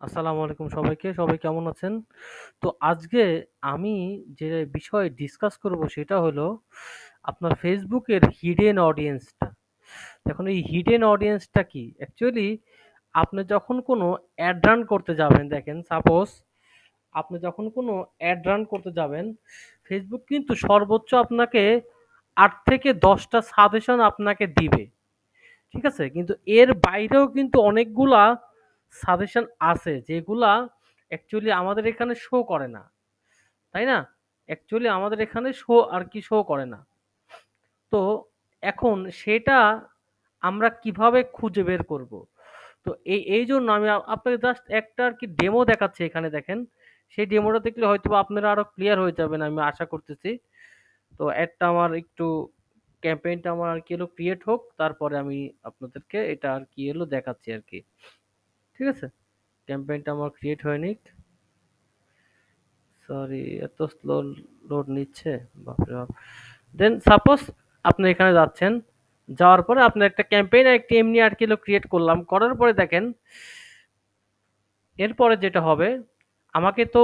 আসসালামু আলাইকুম সবাইকে। সবাই কেমন আছেন? তো আজকে আমি যে বিষয়ে ডিসকাস করব সেটা হলো আপনার ফেসবুকের হিডেন অডিয়েন্সটা। এখন এই হিডেন অডিয়েন্সটা কি? অ্যাকচুয়ালি আপনি যখন কোনো অ্যাড রান করতে যাবেন দেখেন সাপোজ আপনি যখন কোনো অ্যাড রান করতে যাবেন, ফেসবুক কিন্তু সর্বোচ্চ আপনাকে আট থেকে দশটা সাজেশন আপনাকে দিবে। ঠিক আছে? কিন্তু এর বাইরেও কিন্তু অনেকগুলা সাজেশন আছে, যেগুলা অ্যাকচুয়ালি আমাদের এখানে শো করে না। তাই না? অ্যাকচুয়ালি আমাদের এখানে শো আর কি শো করে না। তো এখন সেটা আমরা কীভাবে খুঁজে বের করব? তো এই এই জন্য আমি আপনাকে জাস্ট একটা আর কি ডেমো দেখাচ্ছি এখানে দেখেন। সেই ডেমোটা দেখলে হয়তোবা আপনারা আরও ক্লিয়ার হয়ে যাবেন আমি আশা করতেছি। তো একটা আমার একটু ক্যাম্পেইনটা আমার আর কি হলো ক্রিয়েট হোক। তারপরে আমি আপনাদেরকে এটা আর কি এলো দেখাচ্ছি আরকি। ঠিক আছে? ক্যাম্পেইনটা আমার ক্রিয়েট হয়ে নিক। সরি এত স্লো লোড নিচ্ছে। বাপরে বাপ! দেন সাপোজ আপনি এখানে যাচ্ছেন। যাওয়ার পরে আপনার একটা ক্যাম্পেইন আর একটি এমনি আরকি হলো ক্রিয়েট করলাম। করার পরে দেখেন এরপরে যেটা হবে আমাকে তো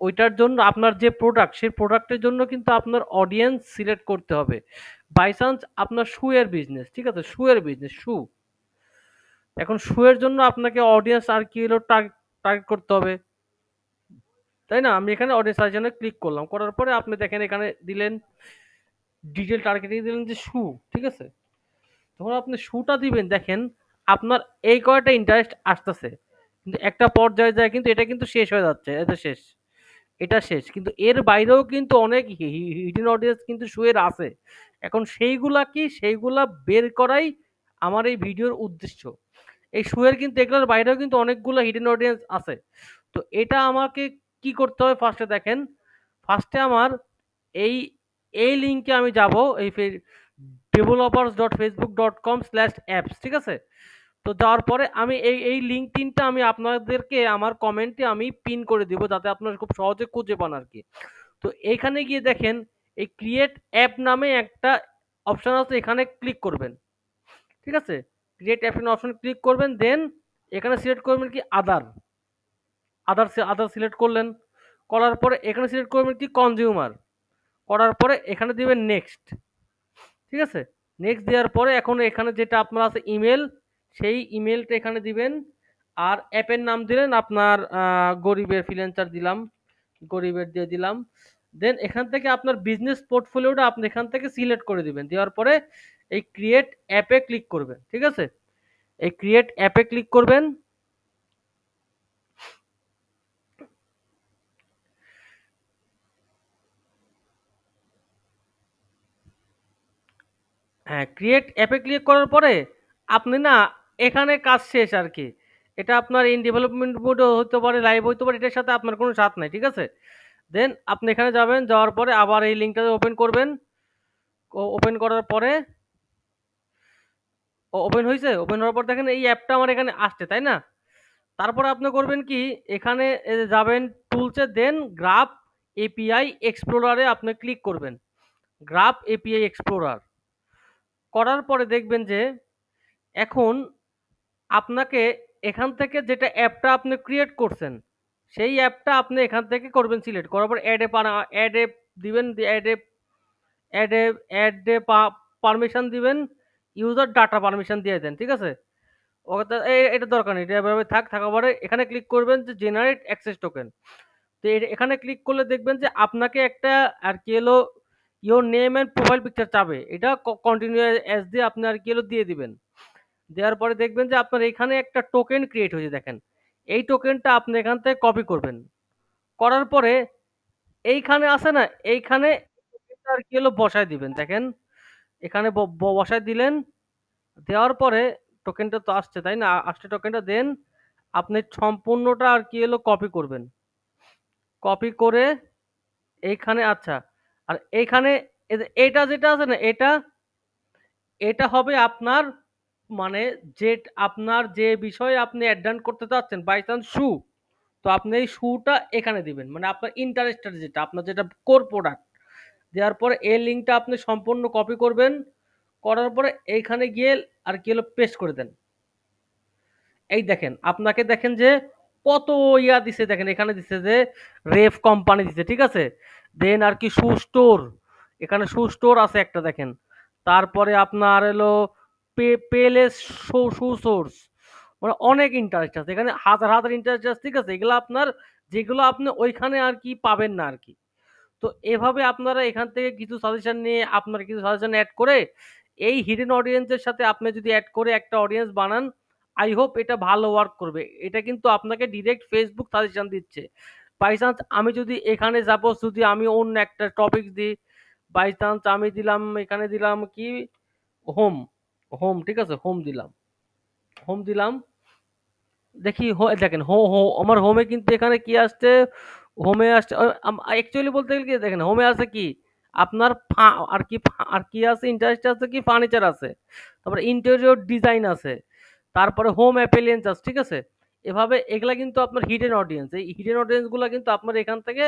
ওইটার জন্য আপনার যে প্রোডাক্ট সেই প্রোডাক্টের জন্য কিন্তু আপনার অডিয়েন্স সিলেক্ট করতে হবে। বাই চান্স আপনার শু এর বিজনেস, ঠিক আছে? শু এর বিজনেস, শু। এখন শু এর জন্য আপনাকে অডিয়েন্স আর কি হলো টার্গ টার্গেট করতে হবে। তাই না? আমি এখানে অডিয়েন্স সাজেশনে ক্লিক করলাম। করার পরে আপনি দেখেন এখানে দিলেন ডিটেইল টার্গেটিং দিলেন যে শু, ঠিক আছে? যখন আপনি শুটা দিবেন দেখেন আপনার এই কয়টা ইন্টারেস্ট আসতেছে। কিন্তু একটা পর্যায়ে যায় কিন্তু এটা কিন্তু শেষ হয়ে যাচ্ছে। এটা শেষ। এটা শেষ। কিন্তু এর বাইরেও কিন্তু অনেক হিডেন অডিয়েন্স কিন্তু শু এর আছে। এখন সেইগুলা কি? সেইগুলা বের করাই আমার এই ভিডিওর উদ্দেশ্য। এই শু এর কিন্তু এগুলোর বাইরেও কিন্তু অনেকগুলো হিডেন অডিয়েন্স আছে। তো এটা আমাকে কি করতে হবে ফার্স্টে দেখেন। ফার্স্টে আমার এই, এই লিঙ্কে আমি যাব এই ফে developers.facebook.com/apps ঠিক আছে? তো যাওয়ার পরে আমি এই, এই লিঙ্ক তিনটা আমি আপনাদেরকে আমার কমেন্টে আমি পিন করে দিব যাতে আপনারা খুব সহজে খুঁজে পান আর কি তো এইখানে গিয়ে দেখেন এই ক্রিয়েট অ্যাপ নামে একটা অপশান আছে এখানে ক্লিক করবেন। ঠিক আছে? ক্রিয়েট অ্যাপ এর অপশন ক্লিক করবেন দেন এখানে সিলেক্ট করবেন কি আদার। আদার আদার সিলেক্ট করলেন। করার পরে এখানে সিলেক্ট করবেন কি কনজিউমার। করার পরে এখানে দিবেন নেক্সট। ঠিক আছে? নেক্সট দেওয়ার পরে এখন এখানে যেটা আপনার আছে ইমেল সেই ইমেলটা এখানে দিবেন। আর অ্যাপের নাম দিলেন আপনার গরিবের ফ্রিল্যান্সার দিলাম। গরিবের দিয়ে দিলাম। দেন এখান থেকে আপনার বিজনেস পোর্টফোলিওটা আপনি এখান থেকে সিলেক্ট করে দিবেন। দেওয়ার পরে এই ক্রিয়েট অ্যাপে ক্লিক করবেন। ঠিক আছে? এই ক্রিয়েট অ্যাপে ক্লিক করবেন। হ্যাঁ, ক্রিয়েট অ্যাপে ক্লিক করার পরে আপনি না এখানে কাজ শেষ আর কি এটা আপনার ইন ডেভেলপমেন্ট মোডও হতে পারে, লাইভ হইতে পারে। এটার সাথে আপনার কোনো সাথ নাই। ঠিক আছে? দেন আপনি এখানে যাবেন। যাওয়ার পরে আবার এই লিঙ্কটাতে ওপেন করবেন। ওপেন করার পরে ওপেন হয়েছে ওপেন হওয়ার পর দেখেন এই অ্যাপটা আমার এখানে আসছে, তাই না? তারপরে আপনি করবেন কি এখানে যাবেন টুলস দেন গ্রাফ এপিআই এক্সপ্লোরারে আপনি ক্লিক করবেন। Graph API explorer. করার পরে দেখবেন যে এখন আপনাকে এখান থেকে যেটা অ্যাপটা আপনি ক্রিয়েট করছেন, সেই অ্যাপটা আপনি এখান থেকে করবেন সিলেক্ট। করার পর অ্যাডে এ দিবেন অ্যাডে অ্যাডে অ্যাডে পারমিশন দিবেন। ইউজার ডাটা পারমিশন দিয়ে দেন। ঠিক আছে? এ এটা দরকার নেই। এটা এভাবে থাক। থাকার পরে এখানে ক্লিক করবেন যে জেনারেট অ্যাক্সেস টোকেন। তো এখানে ক্লিক করলে দেখবেন যে আপনাকে একটা আর কি এলো your name and profile picture চাবে। এটা ক কন্টিনিউ অ্যাজ দিয়ে আপনি আর কি এলো দিয়ে দিবেন। দেওয়ার পরে দেখবেন যে আপনার এখানে একটা টোকেন ক্রিয়েট হয়েছে, দেখেন। এই টোকেনটা আপনি এখান থেকে কপি করবেন। করার পরে এইখানে আছে না? এইখানে টোকেনটা আরকি হলো বসায় দিবেন। দেখেন এখানে বসায় দিলেন। দেওয়ার পরে টোকেনটা তো আসছে, তাই না? আসছে টোকেনটা দেন আপনি সম্পূর্ণটা আর কি এলো কপি করবেন। কপি করে এইখানে আচ্ছা। আর এইখানে এইটা যেটা আছে না? এটা এটা হবে আপনার মানে যে আপনার যে বিষয়ে আপনি অ্যাড রান করতে চাচ্ছেন বাই চান্স শু। তো আপনি এই শুটা এখানে দিবেন। মানে আপনার ইন্টারেস্টেড যেটা, আপনার যেটা কোর প্রোডাক্ট। দেওয়ার পরে এই লিঙ্কটা আপনি সম্পূর্ণ কপি করবেন। করার পরে এইখানে গিয়ে আর কি হলো পেস্ট করে দেন। এই দেখেন, আপনাকে দেখেন যে কত ইয়া দিছে দেখেন এখানে দিছে যে রেফ কোম্পানি দিছে ঠিক আছে? দেন আর কি শু স্টোর এখানে শু স্টোর আছে একটা দেখেন। তারপরে আপনার এলো পে পেলেস শু শু সোর্স মানে অনেক ইন্টারেস্ট আছে। এখানে হাজার হাজার ইন্টারেস্ট আছে ঠিক আছে? এগুলো আপনার যেগুলো আপনি ওইখানে আর কি পাবেন না আর কি। তো এভাবে আপনারা এখান থেকে কিছু সাজেশন নিয়ে আপনার কিছু সাজেশন অ্যাড করে এই হিডেন অডিয়েন্সের সাথে আপনি যদি অ্যাড করে একটা অডিয়েন্স বানান আই হোপ এটা ভালো ওয়ার্ক করবে। এটা কিন্তু আপনাকে ডিরেক্ট ফেসবুক সাজেশন দিচ্ছে। বাই চান্স আমি যদি এখানে সাপোজ যদি আমি অন্য একটা টপিক দিই বাই চান্স আমি দিলাম, এখানে দিলাম কি? হোম হোম ঠিক আছে? হোম দিলাম। হোম দিলাম। দেখি দেখেন, হো হো, আমার হোমে কিন্তু এখানে কি আসছে? হোমে আসছে অ্যাকচুয়ালি বলতে গেলে কি দেখেন হোমে আছে কি? আপনার ফা- আর কি আর কি আছে ইন্টারেস্ট আছে কি? ফার্নিচার আছে, তারপরে ইন্টেরিয়র ডিজাইন আছে, তারপরে হোম অ্যাপেলিয়েন্স আছে, ঠিক আছে? এভাবে এগুলা কিন্তু আপনার হিডেন অডিয়েন্স এই হিডেন অডিয়েন্সগুলো কিন্তু আপনার এখান থেকে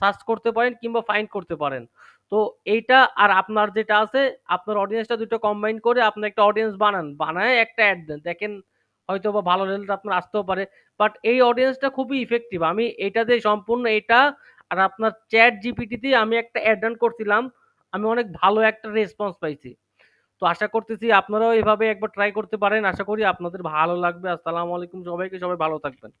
সার্চ করতে পারেন কিংবা ফাইন্ড করতে পারেন। তো এইটা আর আপনার যেটা আছে, আপনার অডিয়েন্সটা দুটো কম্বাইন করে আপনি একটা অডিয়েন্স বানান, বানায় একটা অ্যাড দেন। দেখেন হয়তো বা ভালো রেজাল্ট আপনার আসতেও পারে। বাট এই অডিয়েন্সটা খুবই ইফেক্টিভ আমি এটা দিয়ে সম্পূর্ণ এটা আর আপনার চ্যাট জিপিটিতে আমি একটা অ্যাড রান করছিলাম। আমি অনেক ভালো একটা রেসপন্স পাইছি। তো আশা করতেছি আপনারাও এভাবে একবার ট্রাই করতে পারেন। আশা করি আপনাদের ভালো লাগবে। আসসালামু আলাইকুম সবাইকে। সবাই ভালো থাকবেন।